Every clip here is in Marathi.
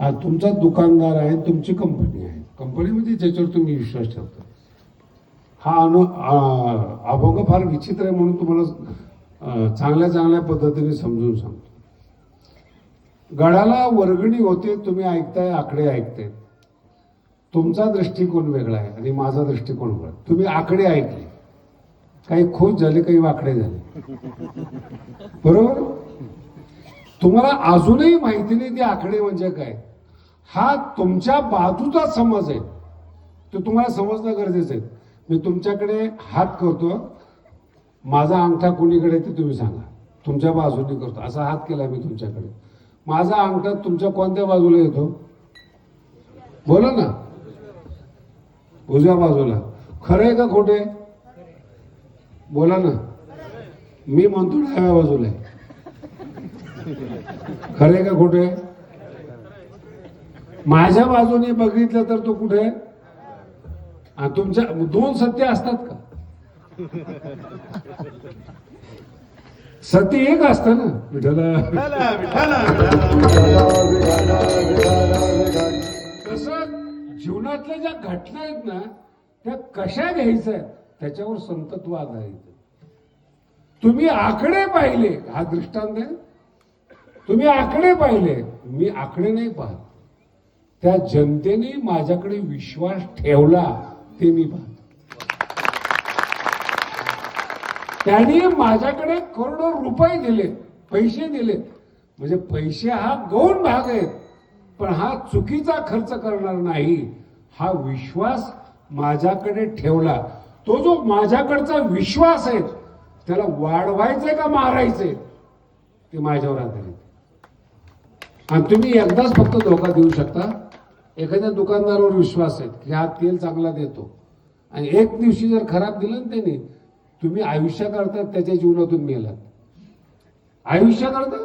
आज तुमचा दुकानदार आहे तुमची कंपनी आहे. कंपनीमध्ये ज्याच्यावर तुम्ही विश्वास ठेवता. हा अनु आ- अभंग फार विचित्र आहे म्हणून तुम्हाला चांगल्या चांगल्या पद्धतीने समजून सांगतो. गडाला वर्गणी होते तुम्ही ऐकताय आकडे ऐकताय तुमचा दृष्टिकोन वेगळा आहे आणि माझा दृष्टिकोन वेगळा तुम्ही आकडे ऐकले. काही खोज झाले काही वाकडे झाले. बरोबर? तुम्हाला अजूनही माहिती नाही ते आकडे म्हणजे काय. हा तुमच्या बाजूचा समज आहे. तो तुम्हाला समजणं गरजेचं आहे. मी तुमच्याकडे हात करतो माझा अंगठा कोणीकडे ते तुम्ही सांगा. तुमच्या बाजूने करतो. असा हात केला मी तुमच्याकडे. माझा अंगठा तुमच्या कोणत्या बाजूला येतो? बोला ना. उजव्या बाजूला. खरं आहे का खोटे बोला ना. मी म्हणतो डाव्या बाजूला आहे. खरं आहे का खोटे माझ्या बाजूने बघितलं तर तो कुठे? आहे? आणि तुमच्या दोन सत्य असतात का? सत्य एक असतं ना विठ्ठला. तसं जीवनातल्या ज्या घटना आहेत ना त्या कशा घ्यायच्या त्याच्यावर संतत्व आधारित आहे. तुम्ही आकडे पाहिले हा दृष्टांत आहे. तुम्ही आकडे पाहिले मी आकडे नाही पाहत. त्या जनतेने माझ्याकडे विश्वास ठेवला ते मी पाहतो. त्याने माझ्याकडे करोडो रुपये दिले पैसे दिले. म्हणजे पैसे हा गौण भाग आहेत. पण हा चुकीचा खर्च करणार नाही. हा विश्वास माझ्याकडे ठेवला. तो जो माझ्याकडचा विश्वास आहे त्याला वाढवायचंय का मारायचंय ते माझ्यावर आधारित आणि तुम्ही एकदाच फक्त धोका देऊ शकता. एखाद्या दुकानदारावर विश्वास आहे की हा तेल चांगला देतो. आणि एक दिवशी जर खराब दिलं ना त्याने तुम्ही आयुष्याकरता त्याच्या जीवनातून मेलात. आयुष्याकरता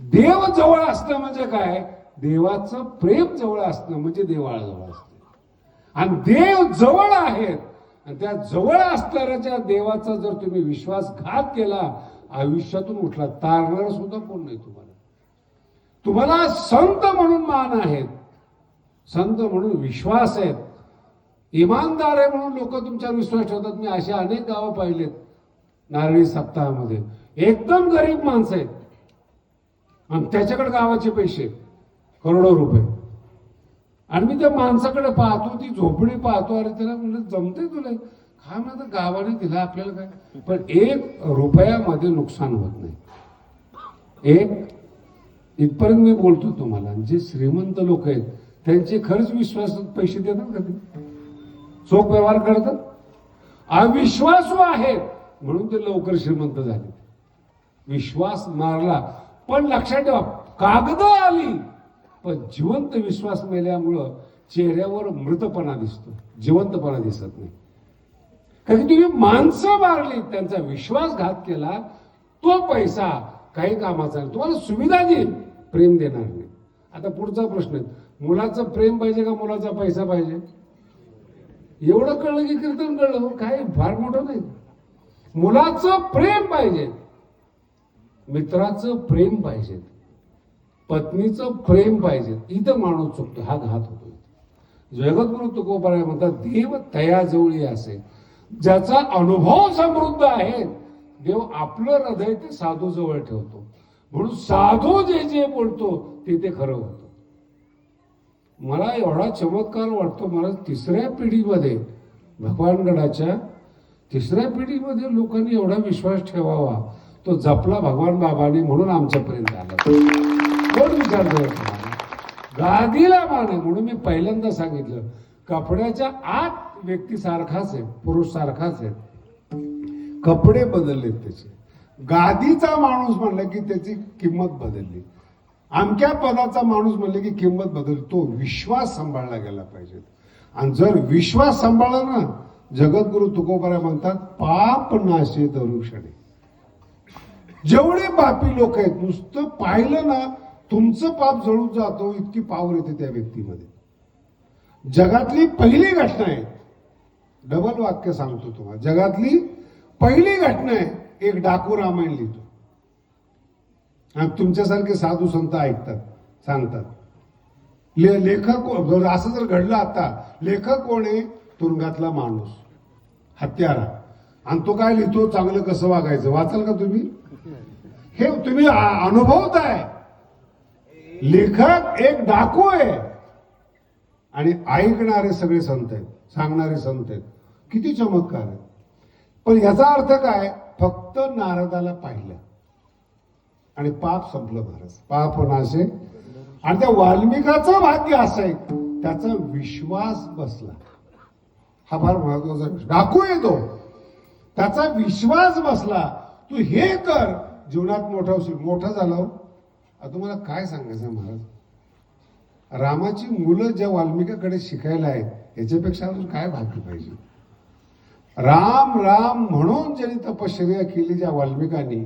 देव जवळ असणं म्हणजे काय? देवाचं प्रेम जवळ असणं म्हणजे देवाळ जवळ असणं. आणि देव जवळ आहेत आणि त्या जवळ असणाऱ्याच्या देवाचा जर तुम्ही विश्वासघात केला आयुष्यातून उठला तारणार सुद्धा कोण नाही तुम्हाला. तुम्हाला संत म्हणून मान आहेत. संत म्हणून विश्वास आहेत. इमानदार आहे म्हणून लोक तुमच्यावर विश्वास ठेवतात. मी अशा अनेक गावं पाहिलेत नारळी सप्ताहामध्ये. एकदम गरीब माणसं आहेत. आणि त्याच्याकडे गावाचे पैसे करोडो रुपये. आणि मी त्या माणसाकडे पाहतो ती झोपडी पाहतो. अरे त्याला म्हणलं जमते तुला? काय म्हणतं गावाने दिला आपल्याला काय? पण एक रुपयामध्ये नुकसान होत नाही. एक इथपर्यंत मी बोलतो तुम्हाला जे श्रीमंत लोक आहेत त्यांचे खरंच विश्वासात पैसे देतात का ते? चोख व्यवहार करतात? अविश्वासू आहेत म्हणून ते लवकर श्रीमंत झाले. विश्वास मारला. पण लक्षात ठेवा कागद आली. पण जिवंत विश्वास मेल्यामुळं चेहऱ्यावर मृतपणा दिसतो. जिवंतपणा दिसत नाही. कारण तुम्ही माणसं मारली त्यांचा विश्वासघात केला तो पैसा काही कामाचा नाही. तुम्हाला सुविधा देईल प्रेम देणार नाही. आता पुढचा प्रश्न आहे. मुलाचं प्रेम पाहिजे का मुलाचा पैसा पाहिजे? एवढं कळलं की कीर्तन कळलं काय फार मोठं नाही. मुलाचं प्रेम पाहिजे. मित्राचं प्रेम पाहिजे. पत्नीचं प्रेम पाहिजे. इथं माणूस चुकतो हा घात होतो. जगद्गुरु तुकोबाराय म्हणतात देव तयाजवळी असे. ज्याचा अनुभव समृद्ध आहे देव आपलं हृदय ते साधू जवळ ठेवतो. म्हणून साधू जे जे बोलतो ते ते खरं होतं. मला एवढा चमत्कार वाटतो मला तिसऱ्या पिढीमध्ये भगवानगडाच्या तिसऱ्या पिढीमध्ये लोकांनी एवढा विश्वास ठेवावा तो जपला भगवान बाबाने म्हणून आमच्यापर्यंत आला. कोण विचार गादीला मान म्हणून मी पहिल्यांदा सांगितलं. कपड्याच्या आत व्यक्ती सारखाच आहे पुरुष सारखाच आहे. कपडे बदललेत त्याचे. गादीचा माणूस म्हणला की त्याची किंमत बदलली. आमच्या पदाचा माणूस म्हणले की किंमत बदलतो तो विश्वास सांभाळला गेला पाहिजे. आणि जर विश्वास सांभाळला ना जगद्गुरु तुकोबारा म्हणतात पाप नाशे दरुक्षणे जेवढे पापी लोक आहेत नुसतं पाहिलं ना तुमचं पाप जळून जातो इतकी पावर येते त्या व्यक्तीमध्ये. जगातली पहिली घटना आहे डबल वाक्य सांगतो तुम्हाला. जगातली पहिली घटना आहे एक डाकू रामायण लिहितो. तुमच्यासारखे साधू संत ऐकतात सांगतात. ले लेखक जर असं जर घडलं आता लेखक कोण आहे? तुरुंगातला माणूस. हत्यारा. आणि तो काय लिहितो? चांगलं कसं वागायचं? वाचाल का तुम्ही? हे तुम्ही अनुभवत अनुभवताय लेखक एक डाकू आहे. आणि ऐकणारे सगळे संत आहेत सांगणारे संत आहेत. किती चमत्कार आहे पण याचा अर्थ काय? फक्त नारदाला पाहिलं. आणि पाप संपलं महाराज. पाप नाशे आणि त्या वाल्मिकाचं भाग्य असं आहे त्याचा विश्वास बसला. हा फार महत्त्वाचा विषय. डाकू येतो. त्याचा विश्वास बसला. तू हे कर. जीवनात मोठा होशील. मोठा झालं हो. तुम्हाला काय सांगायचं महाराज? रामाची मुलं ज्या वाल्मिकाकडे शिकायला आहेत याच्यापेक्षा अजून काय भाग्य पाहिजे? राम राम म्हणून ज्यांनी तपश्चर्या केली ज्या वाल्मिकांनी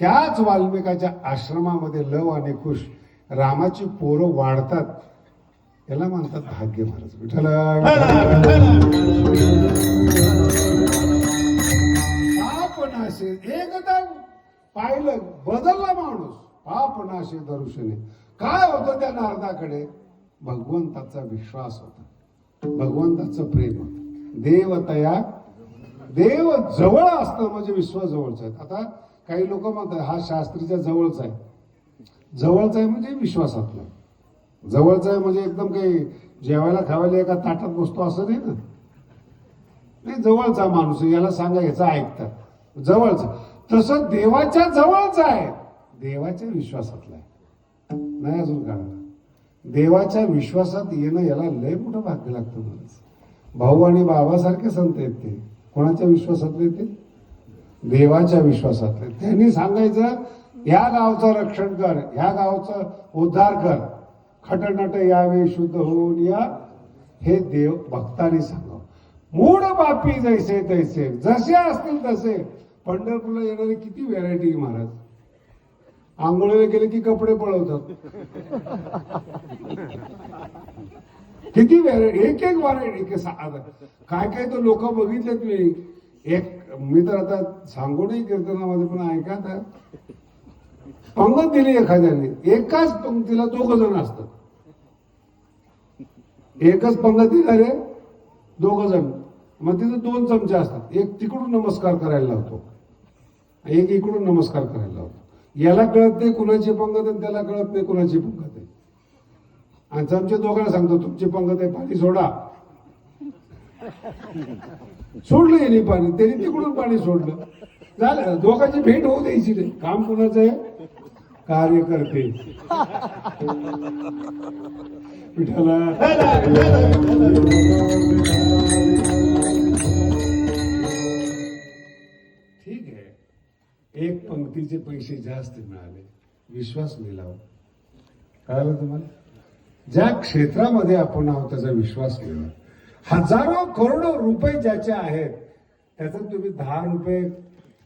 त्याच वाल्मिकाच्या आश्रमामध्ये लव आणि खुश रामाची पोरं वाढतात. याला म्हणतात भाग्य महाराज. विठ्ठल. पापनाशे एकदा पाहिलं बदलला माणूस. पापनाशे दर्शने. काय होतं त्या नारदाकडे? भगवंताचा विश्वास होता. भगवंताचं प्रेम होत. देवतया देव जवळ असतं म्हणजे विश्वास जवळच आहेत. आता काही लोक म्हणतात हा शास्त्रीच्या जवळचा आहे. जवळचा आहे म्हणजे विश्वासातला. जवळचा आहे म्हणजे एकदम काही जेवायला खावायला एका ताटात बसतो असं नाही ना? नाही जवळचा माणूस आहे, याला सांगा याचा ऐकतात जवळचा. तसं देवाच्या जवळचा आहे. देवाच्या विश्वासातला आहे. नाही अजून काढणार देवाच्या विश्वासात येणं याला लय मोठं भाग्य लागतं माणूस. भाऊ आणि बाबासारखे संत आहेत ते. कोणाच्या विश्वासातले ते? देवाच्या विश्वासातले त्यांनी सांगायचं या गावचं रक्षण कर ह्या गावचं उद्धार कर. खटनट यावे शुद्ध होऊन या हे देव भक्तांनी सांगावं. मूळ बापी जैसे तैसे जसे असतील तसे. पंढरपूरला येणारे किती व्हरायटी महाराज. आंघोळीला गेले की कपडे पळवतात. किती व्हरायटी एक एक व्हरायटी काय काय तर लोक बघितलेत मी. एक मी तर आता सांगूनही कीर्तनामध्ये पण ऐका तर पंगत दिली एखाद्याने एकाच पंक्तीला दोघ जण असतात. एकच पंगत दिला रे दोघ जण. मग तिथे दोन चमचे असतात. एक तिकडून नमस्कार करायला लावतो. एक इकडून नमस्कार करायला लावतो. याला कळत नाही कुणाची पंगत आहे त्याला कळत नाही कुणाची पंगत आहे. आणि चमचे दोघांना सांगतो तुमची पंगत आहे पाणी सोडा. सोडलं याने पाणी. त्याने तिकडून पाणी सोडलं. झालं. दोघांची भेट होऊ द्यायची नाही. काम कोणाचं आहे? कार्यकर्ते. ठीक आहे. एक पंक्तीचे पैसे जास्त मिळाले. विश्वास मिळावा कळालं तुम्हाला? ज्या क्षेत्रामध्ये आपण आहोत त्याचा विश्वास मिळवा हजारो करोडो रुपये ज्याचे आहेत त्याचं तुम्ही दहा रुपये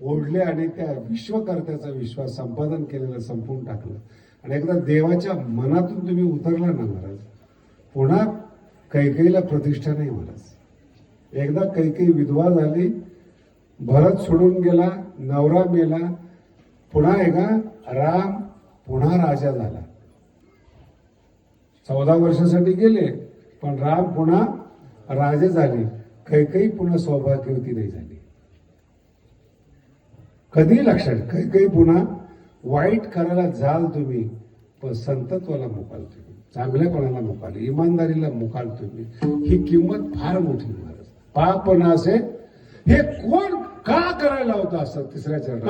ओढले आणि त्या विश्वकर्त्याचा विश्वास संपादन केलेलं संपवून टाकलं. आणि एकदा देवाच्या मनातून तुम्ही उतरला ना महाराज पुन्हा कैकेईला प्रतिष्ठा नाही महाराज. एकदा कैकेई विधवा झाली भरत सोडून गेला नवरा मेला पुन्हा एका राम पुन्हा राजा झाला. चौदा वर्षासाठी गेले पण राम पुन्हा राजे झाले कैकई पुन्हा सौभाग्यवती नाही झाली. कधी लक्षात कैकई पुन्हा वाईट करायला जाल तुम्ही पण संतत्वाला मुकाल तुम्ही. चांगल्यापणाला मुकाल? इमानदारीला मुकाल तुम्ही. ही किंमत फार मोठी महाराज. पाप नासे हे कोण का करायला होतं असं तिसऱ्या चरणात?